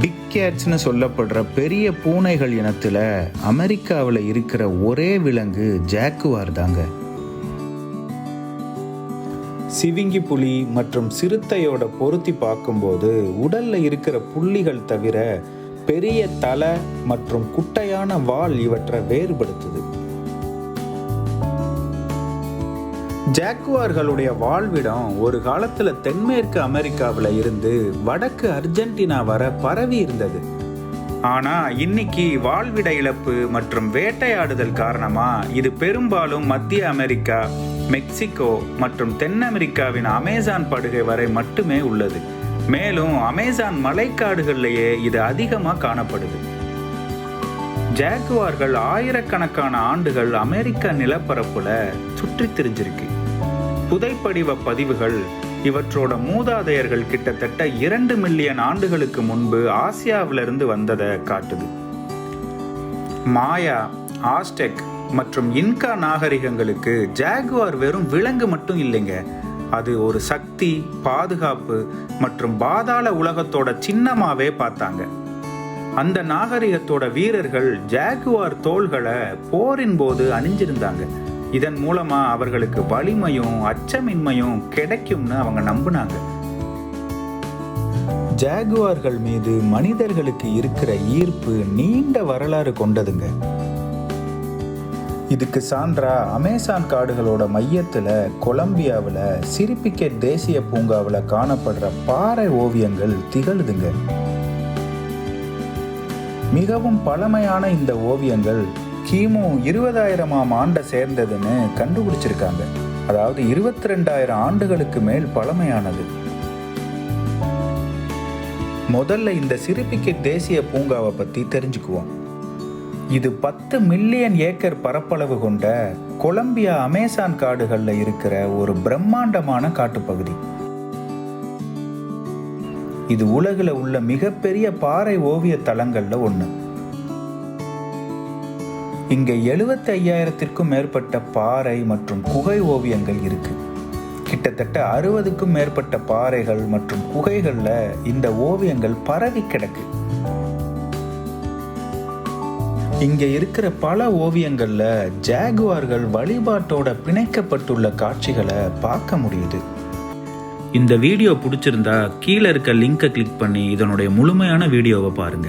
Big கேட்ஸ்னு சொல்லப்படுற பெரிய பூனைகள் இனத்தில் அமெரிக்காவில் இருக்கிற ஒரே விலங்கு ஜாக்குவார் தாங்க. சிவிங்கி புலி மற்றும் சிறுத்தையோட பொருத்தி பார்க்கும்போது உடல்ல இருக்கிற புள்ளிகள் தவிர பெரிய தலை மற்றும் குட்டையான வால் இவற்றை வேறுபடுத்துது. ஜாக்குவார்களுடைய வாழ்விடம் ஒரு காலத்துல தென்மேற்கு அமெரிக்காவில் இருந்து வடக்கு அர்ஜென்டினா வர பரவி இருந்தது. ஆனா இன்னைக்கு வாழ்விட இழப்பு மற்றும் வேட்டையாடுதல் காரணமா இது பெரும்பாலும் மத்திய அமெரிக்கா மெக்சிகோ மற்றும் தென் அமெரிக்காவின் அமேசான் படுகை வரை மட்டுமே உள்ளது. மேலும் அமேசான் மலைக்காடுகள்லேயே இது அதிகமாக காணப்படுது. ஜாகுவார்கள் ஆயிரக்கணக்கான ஆண்டுகள் அமெரிக்க நிலப்பரப்புல சுற்றி திரிஞ்சிருக்கு. புதைப்படிவ பதிவுகள். இவற்றோட மூதாதையர்கள் கிட்டத்தட்ட இரண்டு மில்லியன் ஆண்டுகளுக்கு முன்பு ஆசியாவிலிருந்து வந்ததை காட்டுது. மாயா ஆஸ்டெக் மற்றும் இன்கா நாகரிகங்களுக்கு ஜாகுவார் வெறும் விலங்கு மட்டும் இல்லைங்க. அது ஒரு சக்தி பாதுகாப்பு மற்றும் பாதாள உலகத்தோட சின்னமாவே பார்த்தாங்க. அந்த நாகரிகத்தோட வீரர்கள் ஜாகுவார் தோள்களை போரின் போது அணிஞ்சிருந்தாங்க. இதன் மூலமா அவர்களுக்கு வலிமையும் அச்சமின்மையும் கிடைக்கும்னு அவங்க நம்பினாங்க. ஜாகுவார்கள் மீது மனிதர்களுக்கு இருக்கிற ஈர்ப்பு நீண்ட வரலாறு கொண்டதுங்க. இதுக்கு சான்றா அமேசான் காடுகளோட மையத்தில் கொலம்பியாவில் சிரிப்பிக்கெட் தேசிய பூங்காவில் காணப்படுற பாறை ஓவியங்கள் திகழுதுங்க. மிகவும் பழமையான இந்த ஓவியங்கள் கிமு இருபதாயிரமாம் ஆண்டை சேர்ந்ததுன்னு கண்டுபிடிச்சிருக்காங்க. அதாவது இருபத்தி ரெண்டாயிரம் ஆண்டுகளுக்கு மேல் பழமையானது. முதல்ல இந்த சிறுபிக்கெட் தேசிய பூங்காவை பற்றி தெரிஞ்சுக்குவோம். இது பத்து மில்லியன் ஏக்கர் பரப்பளவு கொண்ட கொலம்பியா அமேசான் காடுகளில் இருக்கிற ஒரு பிரம்மாண்டமான காட்டுப்பகுதி. இது உலகில் உள்ள மிகப்பெரிய பாறை ஓவிய தளங்களில் ஒன்று இங்க எழுபத்தி ஐயாயிரத்திற்கும் மேற்பட்ட பாறை மற்றும் குகை ஓவியங்கள் இருக்கு. கிட்டத்தட்ட அறுபதுக்கும் மேற்பட்ட பாறைகள் மற்றும் குகைகளில் இந்த ஓவியங்கள் பரவி கிடக்கு. இங்க இருக்கிற பல ஓவியங்கள்ல ஜாகுவார்கள் வழிபாட்டோட பிணைக்கப்பட்டுள்ள காட்சிகளை பார்க்க முடியுது. இந்த வீடியோ பிடிச்சிருந்தா கீழே இருக்க லிங்கை கிளிக் பண்ணி இதனுடைய முழுமையான வீடியோவை பாருங்க.